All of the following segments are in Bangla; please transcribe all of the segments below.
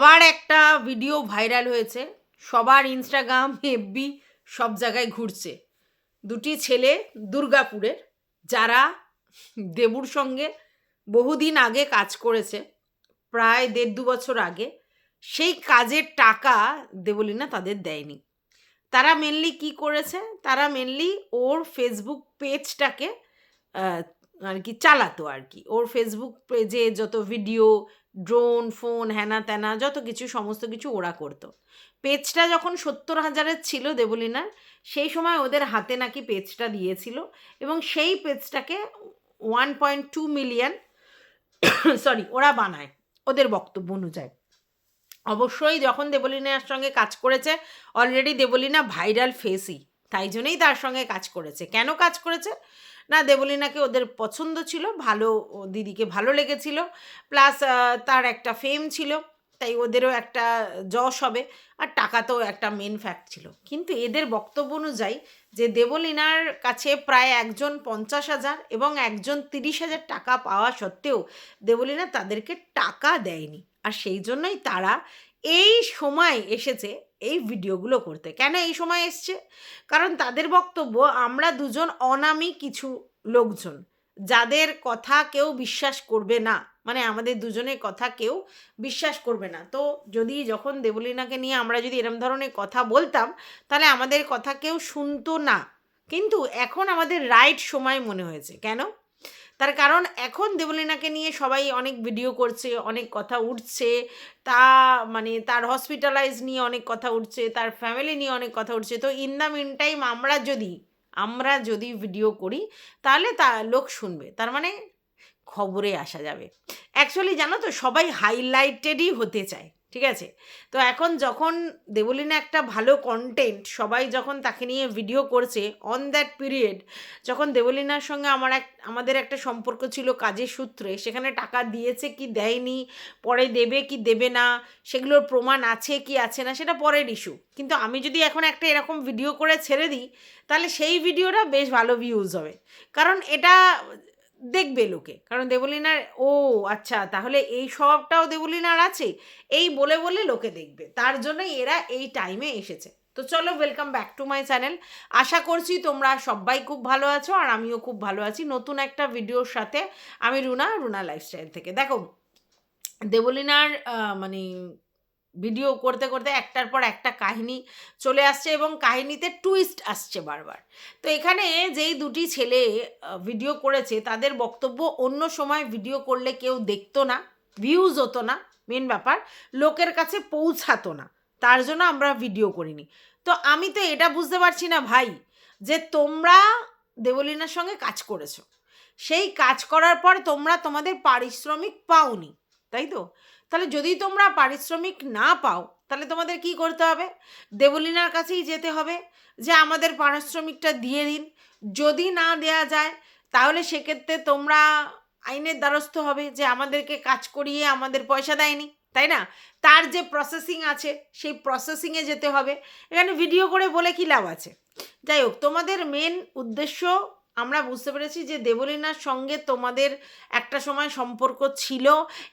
আবার একটা ভিডিও ভাইরাল হয়েছে। সবার ইনস্টাগ্রাম এফবি সব জায়গায় ঘুরছে। দুটি ছেলে দুর্গাপুরের, যারা দেবুর সঙ্গে বহুদিন আগে কাজ করেছে, প্রায় দেড় দু বছর আগে, সেই কাজের টাকা দেবলীনা তাদের দেয়নি। তারা মেনলি কি করেছে? তারা মেনলি ওর ফেসবুক পেজটাকে আর কি চালাতো আর কি। ওর ফেসবুক পেজে যত ভিডিও ড্রোন, ফোন হ্যানা ত্যানা যত কিছু, সমস্ত কিছু ওরা করতো। পেজটা যখন সত্তর হাজারের ছিল দেবলিনার, সেই সময় ওদের হাতে নাকি পেজটা দিয়েছিল এবং সেই পেজটাকে one point two million sorry ওরা বানায় ওদের বক্তব্য অনুযায়ী। অবশ্যই যখন দেবলিনার সঙ্গে কাজ করেছে অলরেডি দেবলিনা ভাইরাল ফেসই তাই জন্যই তার সঙ্গে কাজ করেছে। কেন কাজ করেছে? না দেবলিনাকে ওদের পছন্দ ছিল, ভালো দিদিকে ভালো লেগেছিল, প্লাস তার একটা ফেম ছিল, তাই ওদেরও একটা যশ হবে, আর টাকা তো একটা মেন ফ্যাক্ট ছিল। কিন্তু এদের বক্তব্য অনুযায়ী যে দেবলিনার কাছে প্রায় একজন পঞ্চাশ হাজার এবং একজন তিরিশ হাজার টাকা পাওয়া সত্ত্বেও দেবলিনা তাদেরকে টাকা দেয়নি। আর সেই জন্যই তারা এই সময় এসেছে এই ভিডিওগুলো করতে। কেন এই সময় এসছে? কারণ তাদের বক্তব্য, আমরা দুজন অনামী কিছু লোকজন। যাদের কথা কেউ বিশ্বাস করবে না মানে আমাদের দুজনের কথা কেউ বিশ্বাস করবে না। তো যদি যখন দেবলীনাকে নিয়ে আমরা যদি এরম ধরনের কথা বলতাম, তাহলে আমাদের কথা কেউ শুনতো না। কিন্তু এখন আমাদের রাইট সময় মনে হয়েছে। কেন? তার কারণ এখন দেবলীনাকে নিয়ে সবাই অনেক ভিডিও করছে, অনেক কথা উঠছে। তা মানে তার হসপিটালাইজ নিয়ে অনেক কথা উঠছে, তার ফ্যামিলি নিয়ে অনেক কথা উঠছে। তো ইন দ্য মিন টাইম আমরা যদি আমরা যদি ভিডিও করি, তাহলে তা লোক শুনবে। তার মানে খবরে আসা যাবে। অ্যাকচুয়ালি জানো তো, সবাই হাইলাইটেডই হতে চায়। ঠিক আছে? তো এখন যখন দেবলিনা একটা ভালো কন্টেন্ট সবাই যখন তাকে নিয়ে ভিডিও করছে অন দ্যাট পিরিয়ড যখন দেবলিনার সঙ্গে আমার এক, আমাদের একটা সম্পর্ক ছিল কাজের সূত্রে, সেখানে টাকা দিয়েছে কি দেয়নি, পরে দেবে কি দেবে না, সেগুলোর প্রমাণ আছে কি আছে না, সেটা পরের ইস্যু কিন্তু আমি যদি এখন একটা এরকম ভিডিও করে ছেড়ে দিই, তাহলে সেই ভিডিওটা বেশ ভালো ভিউজ হবে। কারণ এটা দেখবে লোকে। কারণ দেবলিনার, ও আচ্ছা তাহলে এই স্বভাবটাও দেবলিনার আছে, এই বলে বলে লোকে দেখবে। তার জন্যই এরা এই টাইমে এসেছে। তো চলো welcome back to my channel আশা করছি তোমরা সবাই খুব ভালো আছো, আর আমিও খুব ভালো আছি নতুন একটা ভিডিওর সাথে আমি রুনা রুনা লাইফস্টাইল থেকে। দেখো, দেবলিনার মানে ভিডিও করতে করতে একটার পর একটা কাহিনী চলে আসছে এবং কাহিনীতে টুইস্ট আসছে বারবার। তো এখানে যেই দুটি ছেলে ভিডিও করেছে, তাদের বক্তব্য অন্য সময় ভিডিও করলে কেউ দেখতো না ভিউজ হতো না মেন ব্যাপার। লোকের কাছে পৌঁছাতো না, তার জন্য আমরা ভিডিও করিনি। তো আমি তো এটা বুঝতে পারছি না ভাই, যে তোমরা দেবলীনার সঙ্গে কাজ করেছ। সেই কাজ করার পর তোমরা তোমাদের পারিশ্রমিক পাওনি, তাই তো? তাহলে যদি তোমরা পারিশ্রমিক না পাও, তাহলে তোমাদের কি করতে হবে? দেবলীনার কাছেই যেতে হবে যে আমাদের পারিশ্রমিকটা দিয়ে দিন। যদি না দেয়া যায়, তাহলে সেক্ষেত্রে তোমরা আইনের দ্বারস্থ হবে যে আমাদেরকে কাজ করিয়ে আমাদের পয়সা দেয়নি, তাই না? তার যে প্রসেসিং আছে, সেই প্রসেসিংয়ে যেতে হবে। এখানে ভিডিও করে বলে কি লাভ আছে? যাই হোক, তোমাদের মেন উদ্দেশ্য আমরা বুঝতে পেরেছি যে দেবলীনার সঙ্গে তোমাদের একটা সময় সম্পর্ক ছিল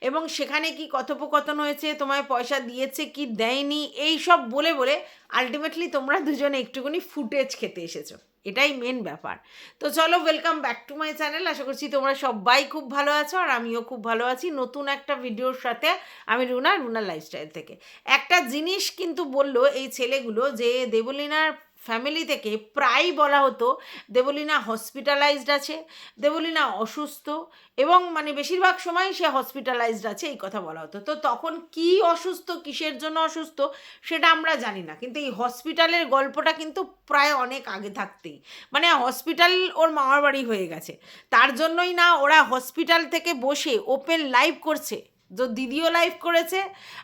এবং সেখানে কি কথোপকথন হয়েছে, তোমায় পয়সা দিয়েছে কি দেয়নি, এই সব বলে বলে আলটিমেটলি তোমরা দুজনে একটুখানি ফুটেজ খেতে এসেছ। এটাই মেন ব্যাপার। তো চলো welcome back to my channel আশা করছি তোমরা সবাই খুব ভালো আছো আর আমিও খুব ভালো আছি নতুন একটা ভিডিওর সাথে আমি রুনা রুনা লাইফস্টাইল থেকে। একটা জিনিস কিন্তু বলল এই ছেলেগুলো যে দেবলীনার ফ্যামিলি থেকে প্রায়ই বলা হতো, দেবলীনা হসপিটালাইজড আছে, দেবলীনা অসুস্থ এবং মানে বেশিরভাগ সময় সে হসপিটালাইজড আছে এই কথা বলা হতো। তো তখন কি অসুস্থ, কিসের জন্য অসুস্থ সেটা আমরা জানি না। কিন্তু এই হসপিটালের গল্পটা কিন্তু প্রায় অনেক আগে থাকতেই। মানে হসপিটাল ওর মামার বাড়ি হয়ে গেছে। তার জন্যই না ওরা হসপিটাল থেকে বসে ওপেন লাইভ করছে। তো দিদিও লাইভ করেছে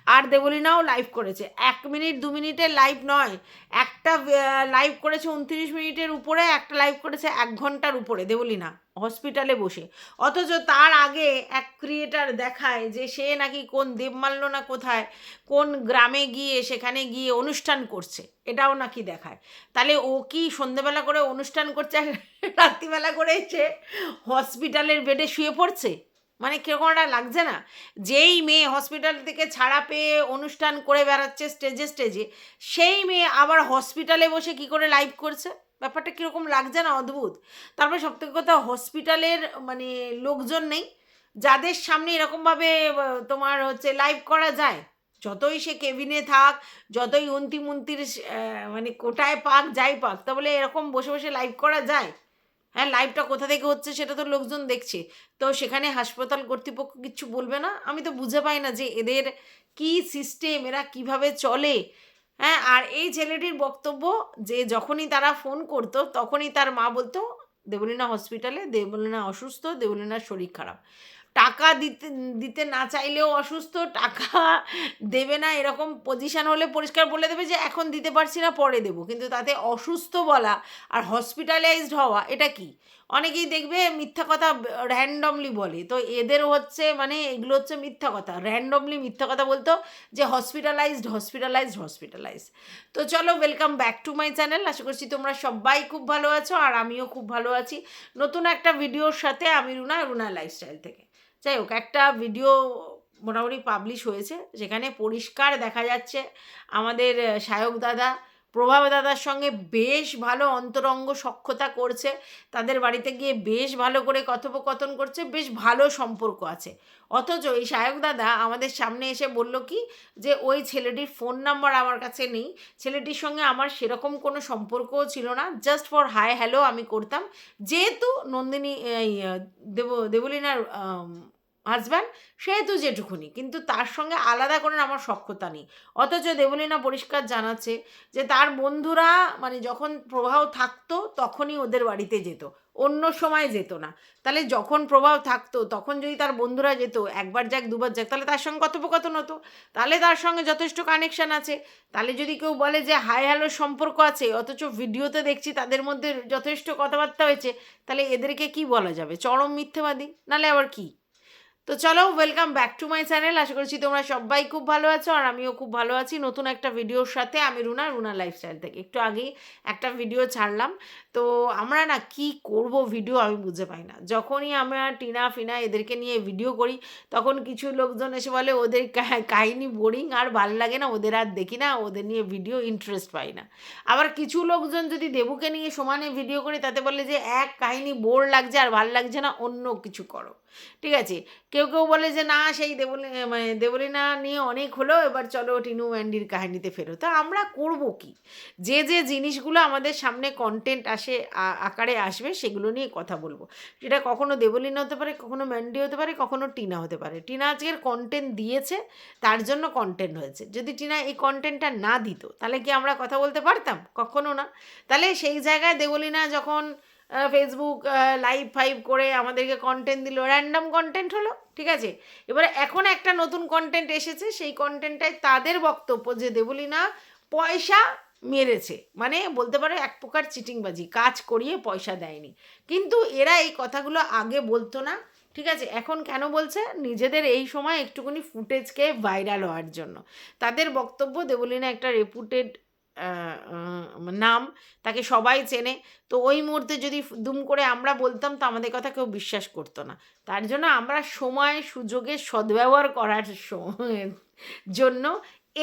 আর দেবলীনাও লাইভ করেছে। এক মিনিট, দু মিনিটের লাইভ নয়। একটা লাইভ করেছে উনত্রিশ মিনিটের উপরে, একটা লাইভ করেছে এক ঘণ্টার উপরে দেবলীনা হসপিটালে বসে। অথচ তার আগে এক ক্রিয়েটার দেখায় যে সে নাকি কোন দেবমাল্য না কোথায়, কোন গ্রামে গিয়ে, সেখানে গিয়ে অনুষ্ঠান করছে। এটাও নাকি দেখায়। তাহলে ও কি সন্ধেবেলা করে অনুষ্ঠান করছে রাত্রিবেলা করে এসে হসপিটালের বেডে শুয়ে পড়ছে? মানে কীরকম একটা লাগছে না? যেই মেয়ে হসপিটাল থেকে ছাড়া পেয়ে অনুষ্ঠান করে বেড়াচ্ছে স্টেজে স্টেজে সেই মেয়ে আবার হসপিটালে বসে কি করে লাইভ করছে? ব্যাপারটা কীরকম লাগছে না অদ্ভুত? তারপরে সব থেকে কথা হসপিটালের মানে লোকজন নেই, যাদের সামনে এরকমভাবে তোমার হচ্ছে লাইভ করা যায়, যতই সে কেবিনে থাক, যতই উন্তি মুন্তির মানে কোটায় পাক, যাই পাক, তা বলে এরকম বসে বসে লাইভ করা যায়? হ্যাঁ লাইভটা কোথা থেকে হচ্ছে সেটা তো লোকজন দেখছে। তো সেখানে হাসপাতাল কর্তৃপক্ষ কিছু বলবে না? আমি তো বুঝে পাই না যে এদের কি সিস্টেম এরা কীভাবে চলে। হ্যাঁ আর এই ছেলেটির বক্তব্য যে যখনই তারা ফোন করতো, তখনই তার মা বলতো, দেবলীনা হসপিটালে দেবলীনা অসুস্থ, দেবলীনার শরীর খারাপ। টাকা দিতে দিতে না চাইলেও অসুস্থ, টাকা দেবে না, এরকম পজিশান হলে পরিষ্কার বলে দেবে যে, এখন দিতে পারছি না, পরে দেবো। কিন্তু তাতে অসুস্থ বলা আর হসপিটালাইজড হওয়া, এটা কি? অনেকেই দেখবে মিথ্যা কথা র্যান্ডমলি বলে। তো এদের হচ্ছে মানে এগুলো হচ্ছে মিথ্যা কথা। র্যান্ডমলি মিথ্যা কথা বলতো যে হসপিটালাইজড হসপিটালাইজড হসপিটালাইজড তো চলো welcome back to my channel আশা করছি তোমরা সবাই খুব ভালো আছো আর আমিও খুব ভালো আছি। নতুন একটা ভিডিওর সাথে আমি রুনা রুনা লাইফস্টাইল থেকে। যাই হোক, একটা ভিডিও মোটামুটি পাবলিশ হয়েছে, যেখানে পরিষ্কার দেখা যাচ্ছে আমাদের সায়ক দাদা, প্রভাব দাদার সঙ্গে বেশ ভালো অন্তরঙ্গ সক্ষতা করছে, তাদের বাড়িতে গিয়ে বেশ ভালো করে কথোপকথন করছে, বেশ ভালো সম্পর্ক আছে। অথচ এই সায়ক দাদা আমাদের সামনে এসে বলল কি, যে ওই ছেলেটির ফোন নাম্বার আমার কাছে নেই, ছেলেটির সঙ্গে আমার সেরকম কোনো সম্পর্কও ছিল না জাস্ট ফর হাই হ্যালো আমি করতাম। যেহেতু নন্দিনী দেব, দেবলীনার হাজব্যান্ড সেহেতু যেটুকুনি। কিন্তু তার সঙ্গে আলাদা করে আমার সক্ষতা নেই। অথচ দেবলীনা পরিষ্কার জানাচ্ছে যে তার বন্ধুরা মানে যখন প্রবাহ থাকতো তখনই ওদের বাড়িতে যেত। অন্য সময় যেত না। তাহলে যখন প্রভাব থাকতো তখন যদি তার বন্ধুরা যেত, একবার যাক, দুবার যাক, তাহলে তার সঙ্গে কথোপকথন হতো। তাহলে তার সঙ্গে যথেষ্ট কানেকশান আছে। তাহলে যদি কেউ বলে যে, হাই, হ্যালো, সম্পর্ক আছে, অথচ ভিডিওতে দেখছি তাদের মধ্যে যথেষ্ট কথাবার্তা হয়েছে, তাহলে এদেরকে কি বলা যাবে? চরম মিথ্যেবাদী? নালে আবার কি? তো চলো welcome back to my channel আশা করছি তোমরা সবাই খুব ভালো আছো আর আমিও খুব ভালো আছি। নতুন একটা ভিডিওর সাথে আমি রুনা রুনা লাইফস্টাইল থেকে। একটু আগেই একটা ভিডিও ছাড়লাম। তো আমরা না কি করব ভিডিও আমি বুঝে পাই না। যখনই আমরা টিনা, ফিনা এদেরকে নিয়ে ভিডিও করি, তখন কিছু লোকজন এসে বলে, ওদের কাহিনী বোরিং আর ভালো লাগে না, ওদের আর দেখি না, ওদের নিয়ে ভিডিও ইন্টারেস্ট পাই না। আবার কিছু লোকজন যদি দেবুকে নিয়ে সমানে ভিডিও করি, তাতে বলে যে, এক কাহিনী বোর লাগছে আর ভালো লাগছে না, অন্য কিছু করো। ঠিক আছে? কেউ কেউ বলে যে, না, সেই দেবলী মানে দেবলীনা নিয়ে অনেক হলো, এবার চলো টিনু ম্যান্ডির কাহিনীতে ফেরো। তা আমরা করব কি? যে যে জিনিসগুলো আমাদের সামনে কন্টেন্ট আসে আকারে আসবে, সেগুলো নিয়ে কথা বলব। সেটা কখনো দেবলীনা হতে পারে, কখনো ম্যান্ডি হতে পারে, কখনো টিনা হতে পারে। টিনা আজকের কন্টেন্ট দিয়েছে, তার জন্য কন্টেন্ট হয়েছে। যদি টিনা এই কন্টেন্টটা না দিত, তাহলে কি আমরা কথা বলতে পারতাম? কখনো না। তাহলে সেই জায়গায় দেবলীনা যখন ফেসবুক লাইভ ফাইভ করে আমাদেরকে কন্টেন্ট দিল। র্যান্ডাম কন্টেন্ট হলো, ঠিক আছে? এবারে এখন একটা নতুন কন্টেন্ট এসেছে, সেই কন্টেন্টটায় তাদের বক্তব্য যে দেবলীনা পয়সা মেরেছে। মানে বলতে পারো এক প্রকার চিটিংবাজি, কাজ করিয়ে পয়সা দেয়নি। কিন্তু এরা এই কথাগুলো আগে বলতো না, ঠিক আছে? এখন কেন বলছে? নিজেদের এই সময় একটুখানি ফুটেজকে ভাইরাল হওয়ার জন্য। তাদের বক্তব্য দেবলীনা একটা রেপুটেড নাম তাকে সবাই চেনে। তো ওই মুহূর্তে যদি দুম করে আমরা বলতাম তো আমাদের কথা কেউ বিশ্বাস করতো না। তার জন্য আমরা সময়, সুযোগের সদ্ব্যবহার করার জন্য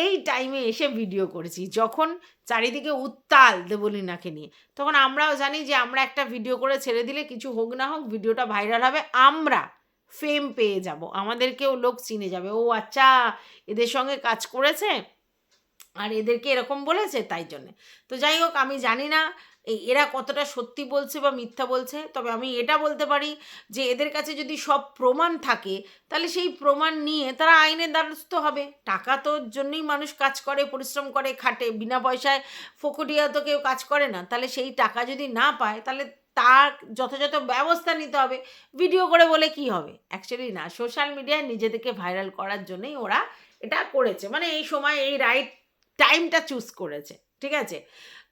এই টাইমে এসে ভিডিও করেছি। যখন চারিদিকে উত্তাল দেবলীনাকে নিয়ে। তখন আমরাও জানি যে আমরা একটা ভিডিও করে ছেড়ে দিলে কিছু হোক না হোক ভিডিওটা ভাইরাল হবে। আমরা ফেম পেয়ে যাব। আমাদেরকেও লোক চিনে যাবে। ও আচ্ছা এদের সঙ্গে কাজ করেছে? আর এদেরকে এরকম বলেছে তাই জন্যে। তো যাই হোক, আমি জানি না এরা কতটা সত্যি বলছে বা মিথ্যা বলছে, তবে আমি এটা বলতে পারি যে এদের কাছে যদি সব প্রমাণ থাকে, তাহলে সেই প্রমাণ নিয়ে তারা আইনের দ্বারস্থ হবে। টাকা তোর জন্যই মানুষ কাজ করে, পরিশ্রম করে, খাটে, বিনা পয়সায় ফকটিয়া তো কেউ কাজ করে না। তাহলে সেই টাকা যদি না পায়, তাহলে তার যথাযথ ব্যবস্থা নিতে হবে। ভিডিও করে বলে কি হবে? অ্যাকচুয়ালি না সোশ্যাল মিডিয়ায় নিজেদেরকে ভাইরাল করার জন্যই ওরা এটা করেছে। মানে এই সময় এই রাইট টাইমটা চুজ করেছে ঠিক আছে?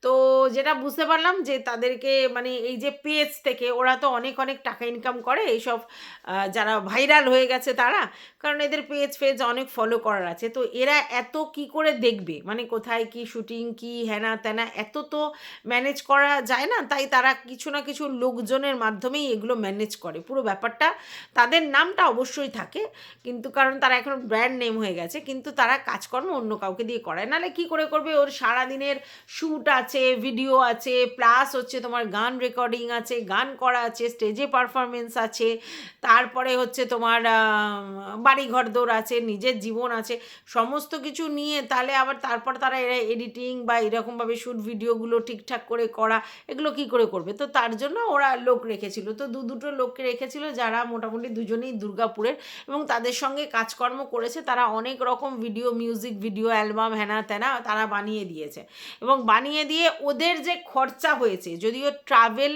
তো যেটা বুঝতে পারলাম যে তাদেরকে মানে এই যে পেজ থেকে ওরা তো অনেক অনেক টাকা ইনকাম করে এইসব যারা ভাইরাল হয়ে গেছে তারা। কারণ এদের পেজ ফেজ অনেক ফলো করার আছে। তো এরা এত কি করে দেখবে? মানে কোথায় কি শুটিং কি হ্যানা ত্যানা এত তো ম্যানেজ করা যায় না। তাই তারা কিছু না কিছু লোকজনের মাধ্যমেই এগুলো ম্যানেজ করে। পুরো ব্যাপারটা তাদের নামটা অবশ্যই থাকে। কিন্তু কারণ তারা এখন ব্র্যান্ড নেম হয়ে গেছে। কিন্তু তারা কাজকর্ম অন্য কাউকে দিয়ে করায়। নাহলে কি করে করবে? ওর সারাদিনের শ্যুট আছে ভিডিও আছে প্লাস হচ্ছে তোমার গান রেকর্ডিং আছে, গান করা আছে স্টেজে পারফরমেন্স আছে, তারপরে হচ্ছে তোমার বাড়ি ঘর দৌড় আছে, নিজের জীবন আছে, সমস্ত কিছু নিয়ে তাহলে আবার তারপর তারা এরা এডিটিং বা এরকমভাবে শ্যুট ভিডিওগুলো ঠিকঠাক করে করা, এগুলো কি করে করবে? তো তার জন্য ওরা লোক রেখেছিল। তো দু দুটো লোককে রেখেছিল যারা মোটামুটি দুজনেই দুর্গাপুরের এবং তাদের সঙ্গে কাজকর্ম করেছে। তারা অনেক রকম ভিডিও মিউজিক ভিডিও অ্যালবাম হ্যানা ত্যানা তারা বানিয়ে দিয়েছে। এবং বানিয়ে দিয়ে ওদের যে খরচা হয়েছে, যদিও ট্রাভেল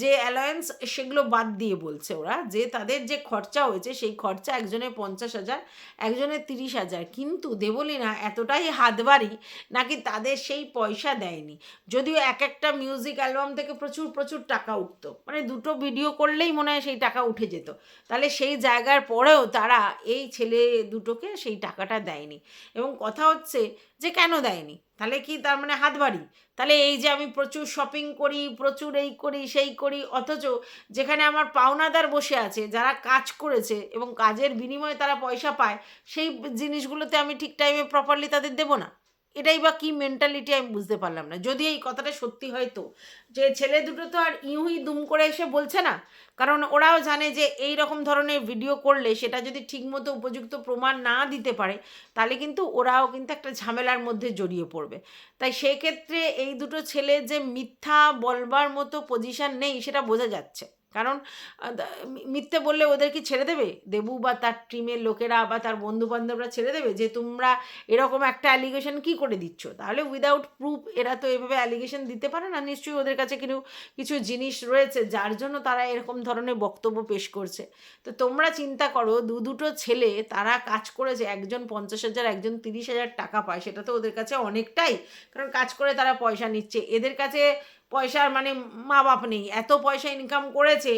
যে অ্যালায়েন্স সেগুলো বাদ দিয়ে বলছে ওরা, যে তাদের যে খরচা হয়েছে সেই খরচা একজনের পঞ্চাশ হাজার, একজনের তিরিশ হাজার, কিন্তু দেবলীনা এতটাই হাতবাড়ি নাকি তাদের সেই পয়সা দেয়নি। যদিও এক একটা মিউজিক অ্যালবাম থেকে প্রচুর প্রচুর টাকা উঠতো মানে দুটো ভিডিও করলেই মনে হয় সেই টাকা উঠে যেত। তাহলে সেই জায়গার পরেও তারা এই ছেলে দুটোকে সেই টাকাটা দেয়নি। এবং কথা হচ্ছে যে কেন দেয়নি? তাহলে কি তার মানে হাত বাড়ি? তাহলে এই যে আমি প্রচুর শপিং করি, প্রচুর এই করি, সেই করি, অথচ যেখানে আমার পাওনাদার বসে আছে, যারা কাজ করেছে এবং কাজের বিনিময়ে তারা পয়সা পায়, সেই জিনিসগুলোতে আমি ঠিক টাইমে প্রপারলি তাদের দেবো না? এটাই বা কি মেন্টালিটি আমি বুঝতে পারলাম না। যদি এই কথাটা সত্যি হয় তো। যে ছেলে দুটো তো আর ইউই দুম করে এসে বলছে না। কারণ ওরাও জানে যে এই রকম ধরনের ভিডিও করলে সেটা যদি ঠিকমতো উপযুক্ত প্রমাণ না দিতে পারে, তাহলে কিন্তু ওরাও কিন্তু একটা ঝামেলার মধ্যে জড়িয়ে পড়বে। তাই সেক্ষেত্রে এই দুটো ছেলে যে মিথ্যা বলবার মতো পজিশন নেই, সেটা বোঝা যাচ্ছে। কারণ মিথ্যে বললে ওদের কি ছেড়ে দেবে? দেবু বা তার টিমের লোকেরা বা তার বন্ধু বান্ধবরা ছেড়ে দেবে যে, তোমরা এরকম একটা অ্যালিগেশন কি করে দিচ্ছ? তাহলে উইদাউট প্রুফ এরা তো এভাবে অ্যালিগেশন দিতে পারে না। নিশ্চয়ই ওদের কাছে কিন্তু কিছু জিনিস রয়েছে যার জন্য তারা এরকম ধরনের বক্তব্য পেশ করছে। তো তোমরা চিন্তা করো, দু দুটো ছেলে তারা কাজ করেছে, একজন পঞ্চাশ হাজার, একজন তিরিশ হাজার টাকা পায়। সেটা তো ওদের কাছে অনেকটাই। কারণ কাজ করে তারা পয়সা নিচ্ছে। এদের কাছে পয়সার মানে মা বাপ নেই। এত পয়সা ইনকাম করেছে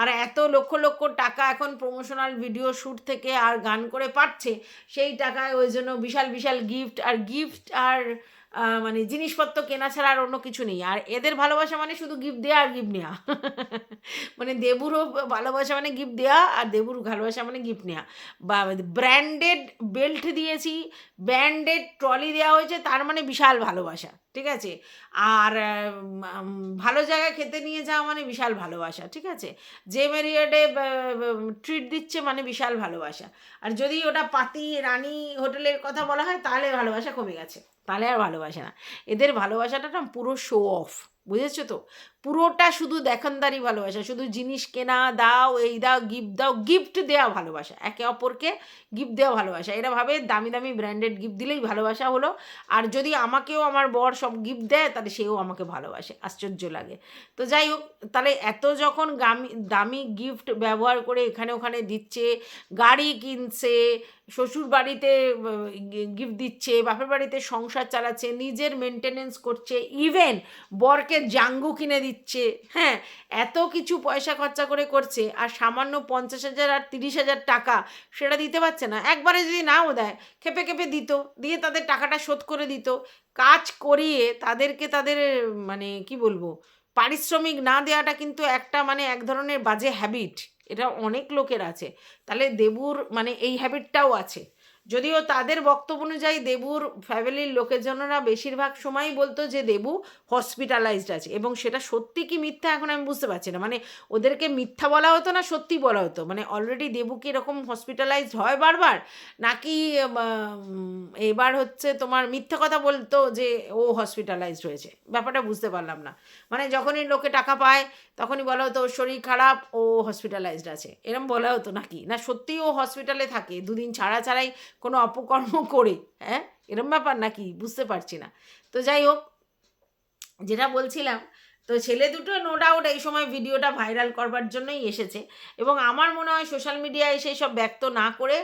আর এত লক্ষ লক্ষ টাকা এখন প্রমোশনাল ভিডিও শ্যুট থেকে আর গান করে পাচ্ছে, সেই টাকায় ওই জন্য বিশাল বিশাল গিফট আর গিফট আর মানে জিনিসপত্র কেনা ছাড়া আর অন্য কিছু নেই। আর এদের ভালোবাসা মানে শুধু গিফট দেওয়া আর গিফট নেওয়া মানে দেবুরও ভালোবাসা মানে গিফট দেওয়া আর দেবুর ভালোবাসা মানে গিফট নেওয়া বা ব্র্যান্ডেড বেল্ট দিয়েছি ব্র্যান্ডেড ট্রলি দেওয়া হয়েছে, তার মানে বিশাল ভালোবাসা, ঠিক আছে? আর ভালো জায়গায় খেতে নিয়ে যাওয়া মানে বিশাল ভালোবাসা, ঠিক আছে? যে মেরিয়েডে ট্রিট দিচ্ছে মানে বিশাল ভালোবাসা। আর যদি ওটা পাতি, রানী হোটেলের কথা বলা হয়, তাহলে ভালোবাসা কমে গেছে। তাহলে আর ভালোবাসে না। এদের ভালোবাসাটা না পুরো শো অফ বুঝেছ তো? পুরোটা শুধু দেখানদারি ভালোবাসা, শুধু জিনিস কেনা, দাও, এই দাও, গিফট দাও, গিফট দেওয়া ভালোবাসা। একে অপরকে গিফট দেওয়া ভালোবাসা। এরা ভাবে দামি দামি ব্র্যান্ডেড গিফট দিলেই ভালোবাসা হলো। আর যদি আমাকেও আমার বর সব গিফট দেয়, তাহলে সেও আমাকে ভালোবাসে। আশ্চর্য লাগে। তো যাই হোক, তাহলে এত যখন গামি, দামি গিফট ব্যবহার করে এখানে ওখানে দিচ্ছে, গাড়ি কিনছে, শ্বশুর বাড়িতে গিফট দিচ্ছে, বাপের বাড়িতে সংসার চালাচ্ছে, নিজের মেনটেনেন্স করছে ইভেন বরকে জাঙ্গু কিনে দিচ্ছে হ্যাঁ এত কিছু পয়সা খরচা করে করছে আর সামান্য পঞ্চাশ হাজার আর তিরিশ হাজার টাকা সেটা দিতে পারছে না। একবারে যদি নাও দেয়, খেপে খেপে দিত, দিয়ে তাদের টাকাটা শোধ করে দিত। কাজ করিয়ে তাদেরকে তাদের মানে কি বলব, পারিশ্রমিক না দেওয়াটা কিন্তু একটা মানে এক ধরনের বাজে হ্যাবিট এটা অনেক লোকের আছে। তাহলে দেবুর মানে এই হ্যাবিটটাও আছে। যদিও তাদের বক্তব্য অনুযায়ী দেবুর ফ্যামিলির লোকেজনরা বেশিরভাগ সময়ই বলতো যে দেবু হসপিটালাইজড আছে এবং সেটা সত্যি কি মিথ্যা এখন আমি বুঝতে পারছি না। মানে ওদেরকে মিথ্যা বলা হতো না, সত্যি বলা হতো। মানে অলরেডি দেবু কি এরকম হসপিটালাইজড হয় বারবার? নাকি এবার হচ্ছে তোমার মিথ্যা কথা বলতো যে ও হসপিটালাইজড হয়েছে? ব্যাপারটা বুঝতে পারলাম না। মানে যখনই লোকে টাকা পায়, তখনই বলা হতো, ওর শরীর খারাপ, ও হসপিটালাইজড আছে। এরম বলা হতো নাকি? না সত্যিই ও হসপিটালে থাকে, দুদিন ছাড়া ছাড়াই কোনো অপকর্ম করে হ্যাঁ? এরম ব্যাপার নাকি? বুঝতে পারছি না। তো যাই হোক, যেটা বলছিলাম তো ছেলে দুটো নো ডাউট এই সময় ভিডিওটা ভাইরাল করবার জন্যই এসেছে এবং আমার মনে হয় সোশ্যাল মিডিয়ায় সেই সব ব্যক্ত না করে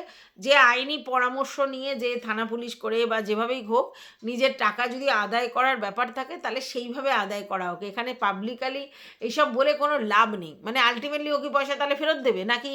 যে আইনি পরামর্শ নিয়ে যে থানা পুলিশ করে বা যেভাবেই হোক নিজের টাকা যদি আদায় করার ব্যাপার থাকে তাহলে সেইভাবে আদায় করা হোক। এখানে পাবলিকালি এইসব বলে কোনো লাভ নেই। মানে আলটিমেটলি ও কি পয়সা তাহলে ফেরত দেবে? নাকি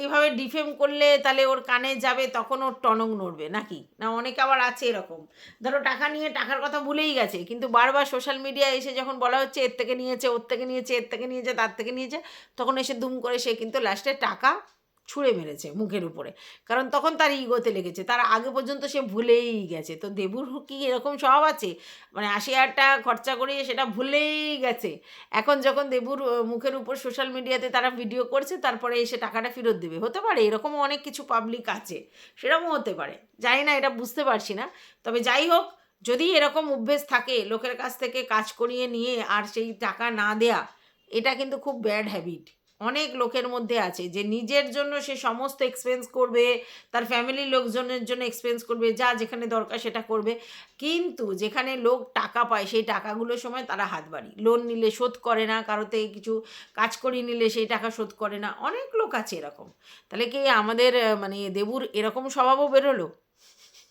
এইভাবে ডিফেম করলে তাহলে ওর কানে যাবে তখন ওর টনক নড়বে? নাকি? না অনেকে আবার আছে এরকম। ধরো টাকা নিয়ে টাকার কথা ভুলেই গেছে, কিন্তু বারবার সোশ্যাল মিডিয়ায় এসে যখন বলা হচ্ছে এর থেকে নিয়েছে, ওর থেকে নিয়েছে, এর থেকে নিয়েছে, তার থেকে নিয়েছে। তখন এসে দুম করে সে কিন্তু লাস্টে টাকা ছুঁড়ে মেরেছে মুখের উপরে। কারণ তখন তার ইগোতে লেগেছে। তার আগে পর্যন্ত সে ভুলেই গেছে। তো দেবুর কি এরকম স্বভাব আছে? মানে আশি হাজার টাকা খরচা করিয়ে সেটা ভুলেই গেছে। এখন যখন দেবুর মুখের উপর সোশ্যাল মিডিয়াতে তারা ভিডিও করছে, তারপরে এসে টাকাটা ফেরত দেবে। হতে পারে এরকমও অনেক কিছু পাবলিক আছে। সেরকমও হতে পারে। জানি না, এটা বুঝতে পারছি না। তবে যাই হোক যদি এরকম অভ্যেস থাকে, লোকের কাছ থেকে কাজ করিয়ে নিয়ে আর সেই টাকা না দেয়া, এটা কিন্তু খুব ব্যাড হ্যাবিট অনেক লোকের মধ্যে আছে যে নিজের জন্য সে সমস্ত এক্সপেন্স করবে, তার ফ্যামিলির লোকজনের জন্য এক্সপেন্স করবে, যা যেখানে দরকার সেটা করবে। কিন্তু যেখানে লোক টাকা পায়, সেই টাকাগুলোর সময় তারা হাত বাড়ি। লোন নিলে শোধ করে না কারও থেকে কিছু কাজ করিয়ে নিলে সেই টাকা শোধ করে না। অনেক লোক আছে এরকম। তাহলে কি আমাদের মানে দেবুর এরকম স্বভাবও বেরোলো?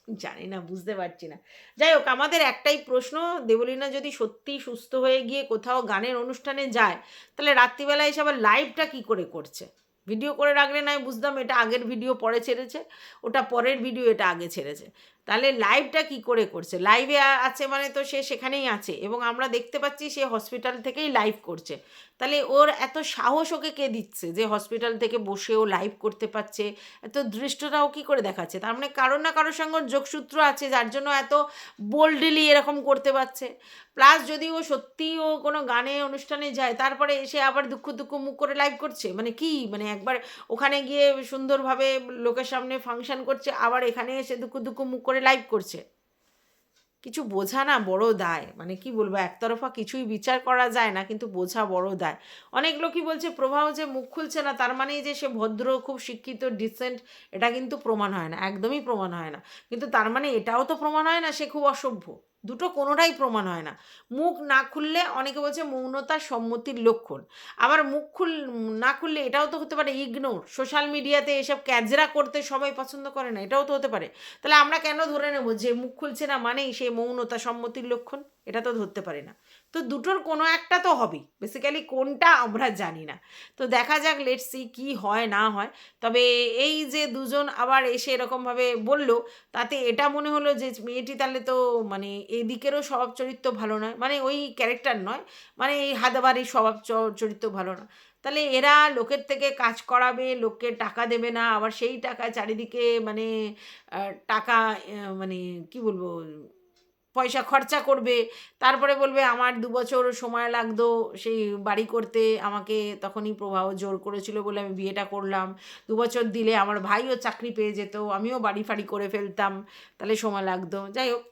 জানি না, বুঝতে পারছি না। যাই হোক, আমাদের একটাই প্রশ্ন, দেবলীনা যদি সত্যি সুস্থ হয়ে গিয়ে কোথাও গানের অনুষ্ঠানে যায়, তাহলে রাত্রিবেলা এসে আবার লাইভটা কী করে করছে? ভিডিও করে রাখলে নয় বুঝতাম এটা আগের ভিডিও পরে ছেড়েছে, ওটা পরের ভিডিও এটা আগে ছেড়েছে। তাহলে লাইভটা কি করে করছে? লাইভে আছে মানে তো সে সেখানেই আছে, এবং আমরা দেখতে পাচ্ছি সে হসপিটাল থেকেই লাইভ করছে। তাহলে ওর এত সাহস ওকে কে দিচ্ছে যে হসপিটাল থেকে বসেও লাইভ করতে পারছে? এত দৃষ্টতাও কি করে দেখাচ্ছে? তার মানে কারোর না কারোর সঙ্গে যোগসূত্র আছে, যার জন্য এত বোল্ডলি এরকম করতে পারছে। প্লাস যদি ও সত্যি ও কোনো গানে, অনুষ্ঠানে যায়, তারপরে এসে আবার দুঃখ দুঃখ মুখ করে লাইভ করছে? মানে কি? মানে একবার ওখানে গিয়ে সুন্দরভাবে লোকের সামনে ফাংশন করছে, আবার এখানে এসে দুঃখ দুঃখ মুখ করে লাইভ করছে। কিছু বোঝা না বড় দায়। মানে কি বলব, একতরফা কিছুই বিচার করা যায় না, কিন্তু বোঝা বড় দায়। অনেক লোকই বলছে প্রভাব যে মুখ খুলছে না, তার মানেই যে সে ভদ্র, খুব শিক্ষিত ডিসেন্ট এটা কিন্তু প্রমাণ হয় না, একদমই প্রমাণ হয় না। কিন্তু তার মানে এটাও তো প্রমাণ হয় না, সে খুব অসভ্য। দুটো কোনোটাই প্রমাণ হয় না। মুখ না খুললে অনেকে বলছে মৌনতা সম্মতির লক্ষণ। আবার মুখ খুল, না খুললে এটাও তো হতে পারে ইগনোর সোশ্যাল মিডিয়াতে এসব ক্যাজরা করতে সবাই পছন্দ করে না, এটাও তো হতে পারে। তাহলে আমরা কেন ধরে নেব যে মুখ খুলছে না মানেই সেই মৌনতা সম্মতির লক্ষণ? এটা তো ধরতে পারি না। তো দুটোর কোনো একটা তো হবেই। বেসিক্যালি কোনটা আমরা জানি না। তো দেখা যাক লেটস সি কী হয়, না হয়। তবে এই যে দুজন আবার এসে এরকমভাবে বলল, তাতে এটা মনে হলো যে মেয়েটি তাহলে তো মানে এদিকেরও স্বভাব চরিত্র ভালো নয়। মানে ওই ক্যারেক্টার নয়। মানে এই হাদাবাড়ি স্বভাব চরিত্র ভালো না তাহলে এরা লোকের থেকে কাজ করাবে, লোককে টাকা দেবে না। আবার সেই টাকা চারিদিকে মানে টাকা মানে কি বলব পয়সা খরচা করবে। তারপরে বলবে, আমার দু বছর সময় লাগতো সেই বাড়ি করতে। আমাকে তখনই প্রভাব জোর করেছিল বলে আমি বিয়েটা করলাম। দু বছর দিলে আমার ভাইও চাকরি পেয়ে যেত। আমিও বাড়ি ফাড়ি করে ফেলতাম। তাহলে সময় লাগতো। যাই হোক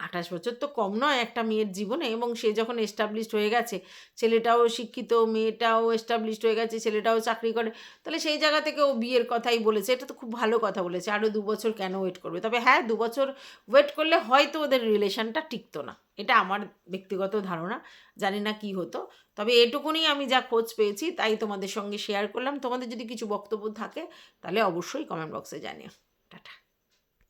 আঠাশ বছর তো কম নয় একটা মেয়ের জীবনে এবং সে যখন এস্টাবলিশড হয়ে গেছে, ছেলেটাও শিক্ষিত, মেয়েটাও এস্টাবলিশড হয়ে গেছে, ছেলেটাও চাকরি করে, তাহলে সেই জায়গা থেকে ও বিয়ের কথাই বলেছে। এটা তো খুব ভালো কথা বলেছে। আরও দু বছর কেন ওয়েট করবে? তবে হ্যাঁ দু বছর ওয়েট করলে হয়তো ওদের রিলেশনটা টিকতো না। এটা আমার ব্যক্তিগত ধারণা। জানি না কি হতো। তবে এটুকুনি আমি যা খোঁজ পেয়েছি, তাই তোমাদের সঙ্গে শেয়ার করলাম। তোমাদের যদি কিছু বক্তব্য থাকে, তাহলে অবশ্যই কমেন্ট বক্সে জানিও।